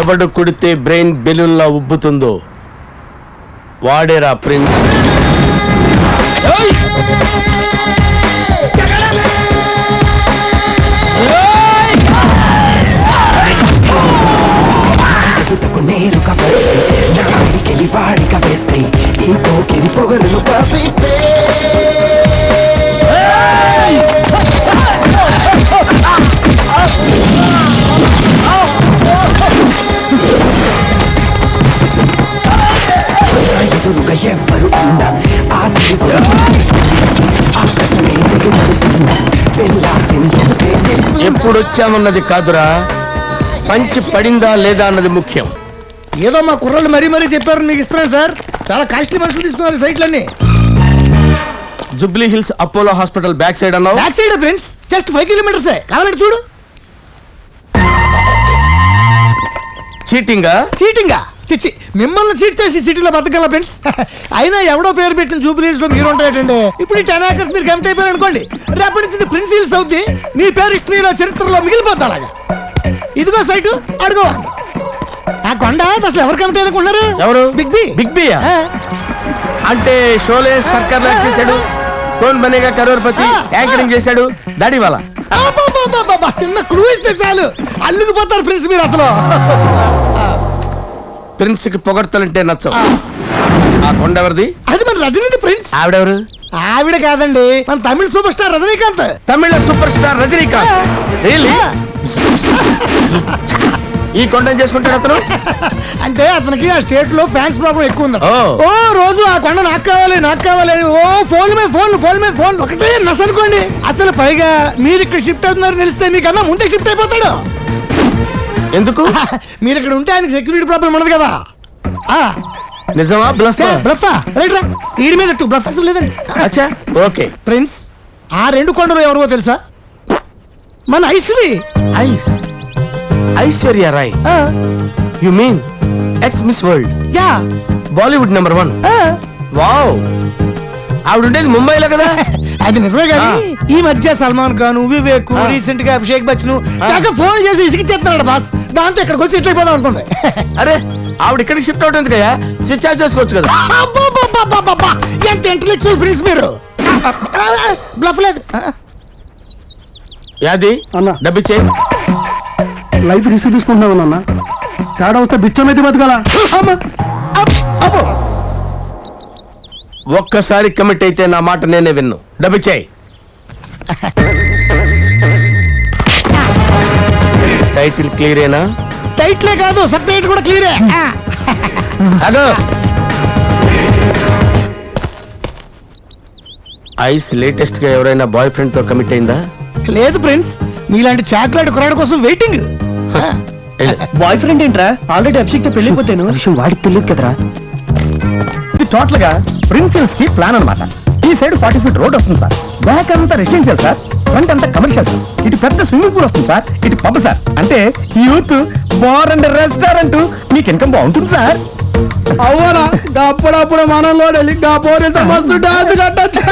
ఎవడు కుడితే brain బెలూన్లా ఉబ్బుతుందో వాడేరా prince. వాడిగా వేస్తే ఈ పోకిరి ఎవ్వరు ఉన్నా ఆ కాదురా. పంచి పడిందా లేదా అన్నది ముఖ్యం. ఏదో మా కుర్రాళ్ళు మరీ మరీ చెప్పారు మీకు ఇస్తున్నాను సార్. చాలా కాస్ట్లీ మనుషులు తీసుకున్నారు సైట్లన్నీ. Jubilee Hills Apollo hospital back side అన్నావు? Back side friends just five kilometres కావాలంటే చూడు. చీటింగా? చీటింగా? చిచ్చి మిమ్మల్ని చీట్ చేసి సిటీలో బతకాల ఫ్రెండ్స్? అయినా ఎవడో పేరు పెట్టిన జూబిలీస్లో మీరు ఉంటాయండి ఇప్పుడు ఈ టెన్ ఏకర్స్ మీరు కమిట్ అయిపోయారు అనుకోండి రేపటి నుంచి ప్రిన్స్ హిల్స్ అవుద్ది. మీ పేరు హిస్టరీలో చరిత్రలో మిగిలిపోతా అలాగా. ఇదిగో సైటు అడుగు. ఆ కొండ అసలు ఎవరు కమిట్ అనుకుంటున్నారు? ఎవరు? Big B. బిగ్ బి అంటే షోలే సర్కార్ లాగా చేశాడు కోన్ బనేగా కరోర్పతి యాంకరింగ్ చేశాడు దాడి వాళ్ళ చిన్న క్లూ ఇస్తే చాలు అల్లుకుపోతారు ప్రిన్స్ మీరు అసలు. ప్రిన్స్కి పొగడ్తలంటే నచ్చవు. ఆ కొండ ఎవరిది అది మన రజనీ ప్రిన్స్. ఆవిడెవరు? ఆవిడ కాదండి మన Tamil super star Rajinikanth. Tamil super star Rajinikanth really ఈ కొండ చేసుకుంటాడు అతను? అంటే అతనికి ఆ స్టేట్లో ఫ్యాన్స్ ప్రాబ్లం ఎక్కువ ఉంది. ఓ. ఓ రోజు ఆ కొండ నాకు కావాలి నాకు కావాలి అని ఓ ఫోన్ మీద ఫోన్ ఫోన్ మీద ఫోన్ ఒకటే నస్ అనుకోండి అసలు పైగా మీరు ఇక్కడ షిఫ్ట్ అవుతున్నారని తెలిస్తే మీకన్నా ముందే షిఫ్ట్ అయిపోతాడు. ఎందుకు? మీరు ఇక్కడ ఉంటే ఆయనకి సెక్యూరిటీ ప్రాబ్లం ఉండదు కదా. ఆ. నిజమా? బ్లఫ్ బ్రఫా రైట్ రా వీడి మీద టూ బ్రఫ్ అసలు లేదండి. అచ్చా ఓకే. ప్రిన్స్ ఆ రెండు కొండలు ఎవరో తెలుసా? మన ఐశ్వరి ice. Aishwarya Rai. You mean ex Miss World yeah. Bollywood number one wow ఆవిడ ఉండేది ముంబైలో కదా? అది నిజమే కానీ. ఈ మధ్య సల్మాన్ ఖాన్ వివేక్. రీసెంట్గా అభిషేక్ బచ్చన్. కాక ఫోన్ చేసి ఇసిగిచ్చేస్తున్నాడు బాస్ దాంతో ఇక్కడికి వచ్చి ఇట్లా అయిపోదాం అనుకోండి. అరే ఆవిడ ఇక్కడికి షిఫ్ట్ అవుతుంది ఎందుకయ్యా? స్విచ్ ఆఫ్ చేసుకోవచ్చు కదా. అబ్బబ్బబ్బబ్బబ్బబ్బ! ఎంత ఇంటలెక్చువల్ ఫ్రెండ్స్ మీరు? బ్లఫ్ లేదు. యాది అన్న. డబ్బిచ్చే. లైఫ్ రిస్క్ తీసుకుంటున్నావు నాన్న. తేడా వస్తే బిచ్చం అయితే బతకాల? ఒక్కసారి కమిట్ అయితే నా మాట నేనే విన్ను. డబ్బిచ్చేయి. టైటిల్ క్లియరేనా టైట్లే కాదు సపరేట్ కూడా క్లియరే ఐస్ లేటెస్ట్గా ఎవరైనా బాయ్ ఫ్రెండ్తో కమిట్ అయిందా? లేదు ఫ్రెండ్స్ మీలాంటి చాక్లెట్ కురాడు కోసం వెయిటింగ్. బాయ్ ఫ్రెండ్ ఏంట్రా? ఆల్రెడీ అభిషేక్ పెళ్ళిపోతాను విషయం వాడికి తెలియదు కదరా. ఇది టోటల్గా ప్రిన్సిల్స్కి ప్లాన్ అన్నమాట. ఈ సైడ్ ఫార్టీ ఫీట్ రోడ్ వస్తుంది సార్. బ్యాక్ అంతా రెసిడెన్షియల్ సార్. ఫ్రంట్ అంతా కమర్షియల్ సార్ ఇటు పెద్ద స్విమ్మింగ్ పూల్ వస్తుంది సార్ ఇటు పబ్ సార్. అంటే యూత్ బార్ అండ్ రెస్టారెంట్. మీకు ఇన్కమ్ బాగుంటుంది సార్. అవ్వరా అప్పుడప్పుడు వెళ్ళి గా పోరేంత మస్తు డాన్స్ కట్టచ్చు.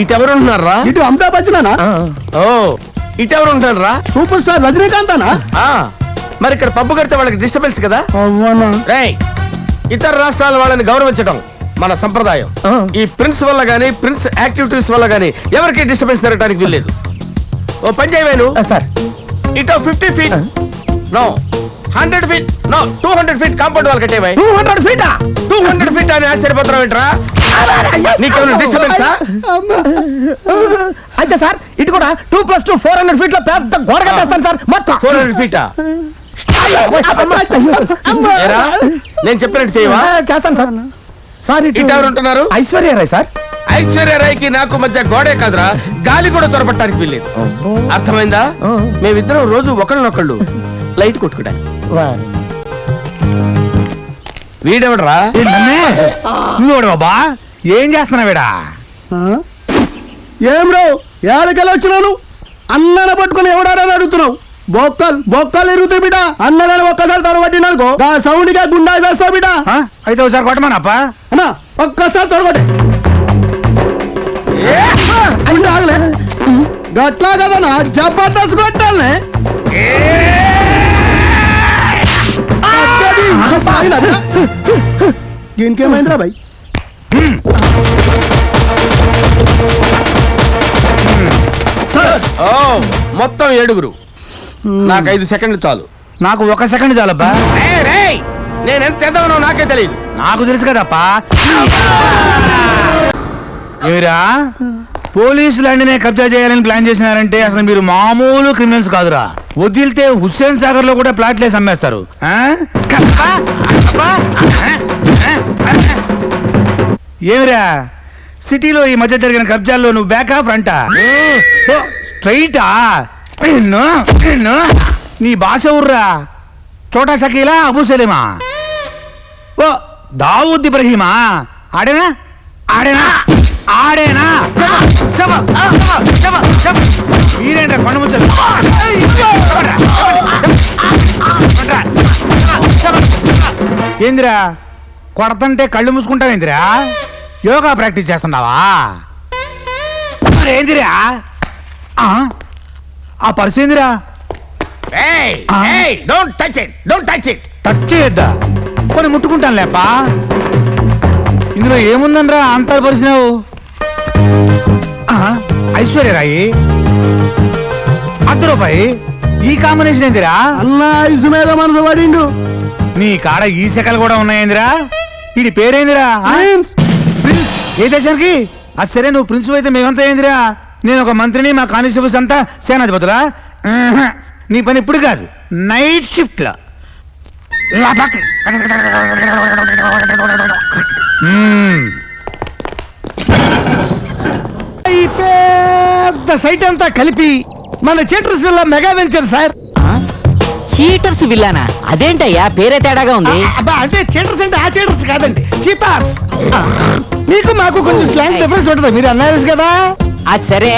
ఇటు ఎవరు ఉంటున్నారా? ఇటు అమితాబ్ బచ్చనా ఓ ఇటు ఎవరు ఉంటున్నారా? సూపర్ స్టార్ రజనీకాంత్ అనా? ఆ, మరి ఇక్కడ పబ్బు కడితే వాళ్ళకి డిస్టర్బెన్స్ కదా? అవ్వనా? రేయ్ ఇతర రాష్ట్రాల వాళ్ళని గౌరవించడం మన సంప్రదాయం. ఈ ప్రిన్స్ వల్ల గానీ ప్రిన్స్ యాక్టివిటీస్ వల్ల గానీ ఎవరికి డిస్టర్బెన్స్ జరగడానికి వీల్లేదు. ఓ పని చేయవేను సార్. ఇటో fifty feet. No. Hundred feet. No two hundred feet compound వాళ్ళు కట్టేవై టూ హండ్రెడ్ ఫీటా? టూ హండ్రెడ్ ఫీట్ అని ఆశ్చర్యపోతున్నావు ఏంట్రా? నీకేమైనా డిస్టర్బెన్సా అయితే సార్ ఇటు కూడా two plus two four hundred ఫీట్లో పెద్ద గోడ కట్టేస్తాను సార్ మొత్తం. ఫోర్ హండ్రెడ్ ఫీటా? నేను చెప్పినట్టు చేయవా? చేస్తాను సార్. సార్ ఇటు ఎవరు ఉంటున్నారు? ఐశ్వర్య రాయ్ సార్. ఐశ్వర్య రాయ్కి నాకు మధ్య గోడే కాదురా. గాలి కూడా త్వరపట్టడానికి వీల్లేదు. అర్థమైందా. మేమిద్దరం రోజు ఒకళ్ళనొకళ్ళు లైట్ కొట్టుకుంటాం వీడెవడరా? నువ్వు బాబా? ఏం చేస్తున్నావేడా ఏం రావు ఏడకెళ్ళి వచ్చినాను? అన్నన పట్టుకుని ఎవడాడని అడుగుతున్నావు? బొక్కలు బొక్కలు ఎరుగుతాయి బిడ్డ. అన్నదాన్ని ఒక్కసారి తొడగొట్టిననుకో ఆ సౌండ్గా గుండా చేస్తావు బిడ్డ. అయితే ఒకసారి కొట్టమానప్పా? అన్నా ఒక్కసారి తొడగొట్టి ఆగలే. గట్లా కదనా జబర్దస్త్ కొట్టాలనే. ఇంకేమైందిరా బాయ్? ఓ మొత్తం ఏడుగురు. నాకు ఐదు సెకండ్లు చాలు. నాకు ఒక సెకండ్ చాలబ్బా. నేను ఎంత ఎదవనో నాకే తెలియదు నాకు తెలుసు కదప్పా. ఏరా పోలీసులు అన్నినే కబ్జా చేయాలని ప్లాన్ చేసినారంటే అసలు మీరు మామూలు క్రిమినల్స్ కాదురా. వదిలితే హుస్సేన్ సాగర్లో కూడా ప్లాట్లేసి అమ్మేస్తారు? ఏమిరా? సిటీలో ఈ మధ్య జరిగిన కబ్జాల్లో నువ్వు బ్యాకా ఫ్రంటా స్ట్రైటా నిన్ను నిన్ను నీ భాష ఊర్రా. చోటా షకీలా అబూ సలీమా. ఓ దావూద్ ఇబ్రహీమా. ఆడేనా? ఆడేనా? ఆడేనా? మీరేంట్రా కొండ ముచ్చలు ఏందిరా? కొడతంటే కళ్ళు మూసుకుంటావేందిరా యోగా ప్రాక్టీస్ చేస్తున్నావా? ఏందిరా? ఆ? పర్సు ఏందిరా. Don't touch it don't touch it touch చేయొద్దా? కొన్ని ముట్టుకుంటాను లేపా ఇందులో ఏముందనరా అంత పరిచినావు ఐశ్వర్యరాయి అర్ధ రూపాయి ఈ కాంబినేషన్ ఏందిరా? ఐసు మీద మనసు పడిండు. నీ కాడ ఈ శకలు కూడా ఉన్నాయేందిరా. వీడి పేరేందిరా? ఆ? ప్రిన్స్. ప్రిన్స్ ఏ దేశానికి? అది సరే నువ్వు ప్రిన్స్ అయితే మేమంతా ఏందిరా? నేను ఒక మంత్రిని మా కానిస్టేబుల్స్ అంతా సేనాధిపతులా. నీ పని ఇప్పుడు కాదు నైట్ షిఫ్ట్లో లబక్. మ్మ్. ఈ పెద్ద సైట్ అంతా కలిపి మన చేటర్స్ వల్ల మెగా వెంచర్ సార్. చీటర్స్ విల్లానా? అదేంటయ్యా? పేరే తేడాగా ఉంది. అబ్బా అంటే చేటర్స్ అంటే ఆ చేటర్స్ కాదండి చీతాస్. మీకు మాకు కొంచెం స్లాంగ్ డిఫరెన్స్ ఉంటుంది మీరు అన్నారు కదా. అది సరే.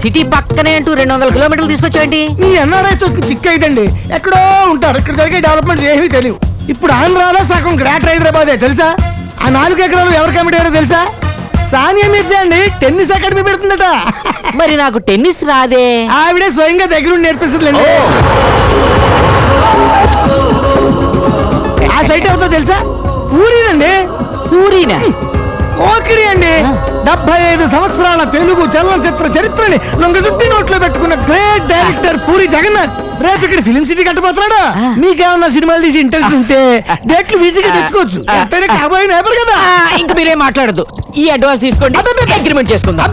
సిటీ పక్కనే అంటూ రెండు వందల కిలోమీటర్లు తీసుకొచ్చాంటి మీ ఎన్ఆర్ఐ తో చిక్ అయిదండి ఎక్కడో ఉంటారు. ఇక్కడ జరిగే డెవలప్మెంట్ ఏమీ తెలియవు ఇప్పుడు ఆంధ్రాలో సగం గ్రేటర్ హైదరాబాదే తెలుసా? ఆ నాలుగు ఎకరాలు ఎవరు కమిటీ తెలుసా? సానియా మిర్జా అండి టెన్నిస్ అకాడమీ పెడుతుందట. మరి నాకు టెన్నిస్ రాదే. ఆవిడే స్వయంగా దగ్గరుండి నేర్పిస్తుందండి. ఆ సైట్ అవుతుందో తెలుసా? ఊరినండి. పూరీనా ఓకిరి అండి. డెబ్బై ఐదు సంవత్సరాల తెలుగు చలనచిత్ర చరిత్రని లొంగ చుట్టి నోట్లో పెట్టుకున్న గ్రేట్ డైరెక్టర్ పూరి జగన్నాథ్. రేపు ఇక్కడ ఫిలిం సిటీ కట్టబోతున్నాడు? నీకేమన్నా సినిమాలు తీసి ఇంట్రెస్ట్ ఉంటే డేట్లు ఈజీగా తెచ్చుకోవచ్చు. ఎంతైనా కాబోయే నేపర్ కదా. ఇంక మీరేం మాట్లాడదు ఈ అడ్వాన్స్ తీసుకోండి. అగ్రిమెంట్ చేసుకుందాం.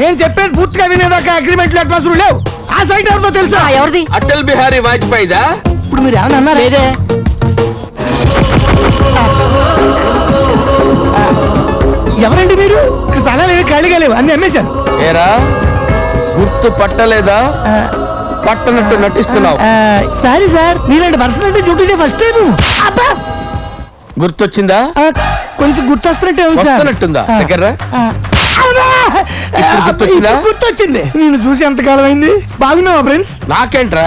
నేను చెప్పేది పూర్తిగా వినేదాకా అగ్రిమెంట్ అడ్వాన్స్ లేవు. ఆ సైట్ ఎవరితో తెలుసా? ఆ, ఎవరిది? అటల్ బిహారీ వాజ్పేయిదా? ఇప్పుడు మీరు ఏమన్నా అన్నారా? లేదే. ఎవరండి మీరు? స్థలాలు ఏవి ఖాళీగా లేవు. అన్ని అమ్మేశారు. ఏరా? గుర్తు పట్టలేదా? పట్టనట్టు నటిస్తున్నావు. సారీ సార్ మీలాంటి పర్సన్ అంటే డ్యూటీ ఫస్ట్ టైం అబ్బా! గుర్తొచ్చిందా? కొంచెం గుర్తొస్తున్నట్టే. వస్తున్నట్టుందా? దగ్గర గుర్తొచ్చిందా? నేను చూసి ఎంతకాలం అయింది? బాగున్నావా ఫ్రెండ్స్? నాకేంట్రా?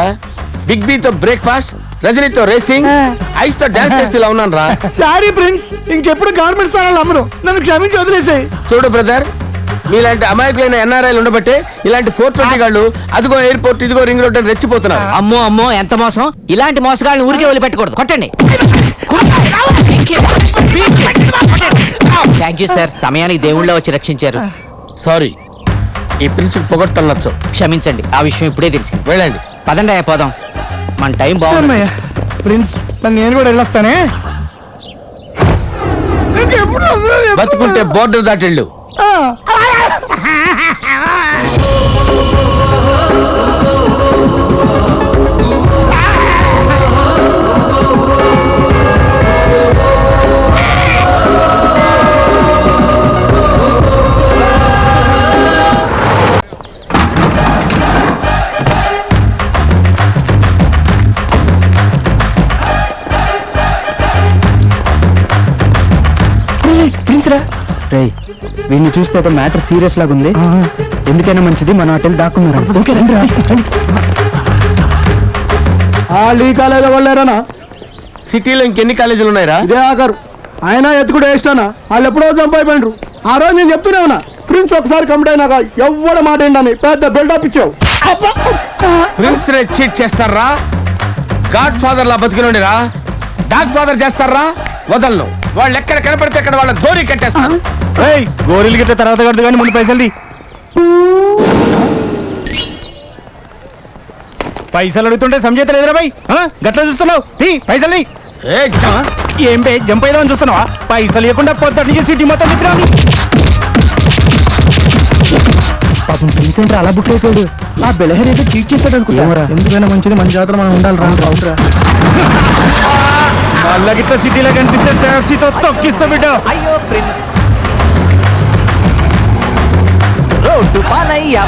బిగ్ బి తో బ్రేక్ఫాస్ట్? రజనీతో రేసింగ్. ఐస్తో డాన్స్ చేస్తే ఇలా ఉన్నాను రా సారీ ఫ్రెండ్స్ ఇంకెప్పుడు గవర్నమెంట్ స్థానాలు అమ్మరు. నన్ను క్షమించి వదిలేసాయి. చూడు బ్రదర్ మీలాంటి అమాయకులైన ఎన్ఆర్ఐలు ఉండబట్టే ఇలాంటి ఫోర్ ట్వంటీ గాళ్ళు అదిగో ఎయిర్పోర్ట్ ఇదిగో రింగ్ రోడ్ అని రెచ్చిపోతున్నారు. అమ్మో అమ్మో ఎంత మోసం? ఇలాంటి మోసగాళ్ళని ఊరికే వదిలిపెట్టకూడదు. కొట్టండి. థ్యాంక్ యూ సార్ సమయానికి దేవుళ్ళ వచ్చి రక్షించారు. సారీ ఈ ప్రిన్స్ పొగొట్టలు నచ్చవు. క్షమించండి. ఆ విషయం ఇప్పుడే తెలిసి వెళ్ళండి. పదండి అయ్యా పోదాం. మన టైం బాగుంది. అమ్మయ్య నన్ను నేను కూడా వెళ్ళొస్తానే? బతుకుంటే బోర్డర్ దాటిళ్ళు. వీడిని చూస్తే ఒక మ్యాటర్ సీరియస్ లాగా ఉంది. ఎందుకైనా మంచిది మనం అటెల్ దాక్కున్నారా ఓకే రండి రా వాళ్ళు ఈ కాలేజీ వాళ్ళేరనా సిటీలో ఇంకెన్ని కాలేజీలు ఉన్నాయిరా? ఇదే ఆఖరు. ఆయన ఎత్తుకుడు వేస్తానా వాళ్ళు ఎప్పుడో చంపైపోయినరు. ఆ రోజు నేను చెప్తూనే ఉన్నా. ప్రిన్స్ ఒకసారి కమిట్ అయినాక ఎవ్వడ మాట ఏంటని పెద్ద బిల్డప్ ఇచ్చావు. ప్రిన్స్ నే చీట్ చేస్తారా? గాడ్ ఫాదర్ లా బతికినోడిరా? డాగ్ ఫాదర్ చేస్తారా? వదలను. వాళ్ళు ఎక్కడ కనపడితే అక్కడ వాళ్ళ గోరి కట్టేస్తారు గోరీలు గిట్ట తర్వాత కడదు కానీ ముందు పైసలు పైసలు అడుగుతుంటే సంజేత లేదురా బై గట్ల చూస్తున్నావు? తీ పైసలు. ఏ బే జంప్ అయిదామని చూస్తున్నావా? పైసలు ఇవ్వకుండా పొద్దు నుంచి సిటీ మొత్తం తిప్పినా పాపం అంటే అలా బుక్ అయిపోయాడు. ఆ బెలహరి ఏదో చీట్ చేశాడు అనుకుంటా. ఎందుకైనా మంచిది మన జాతర మనం ఉండాలి రాను వాళ్ళ గిట్ల సిటీలో కనిపిస్తే టాక్సీతో తొక్కిస్తా బిడ్డ. అయ్యో ప్రిన్స్. छोटू पानैया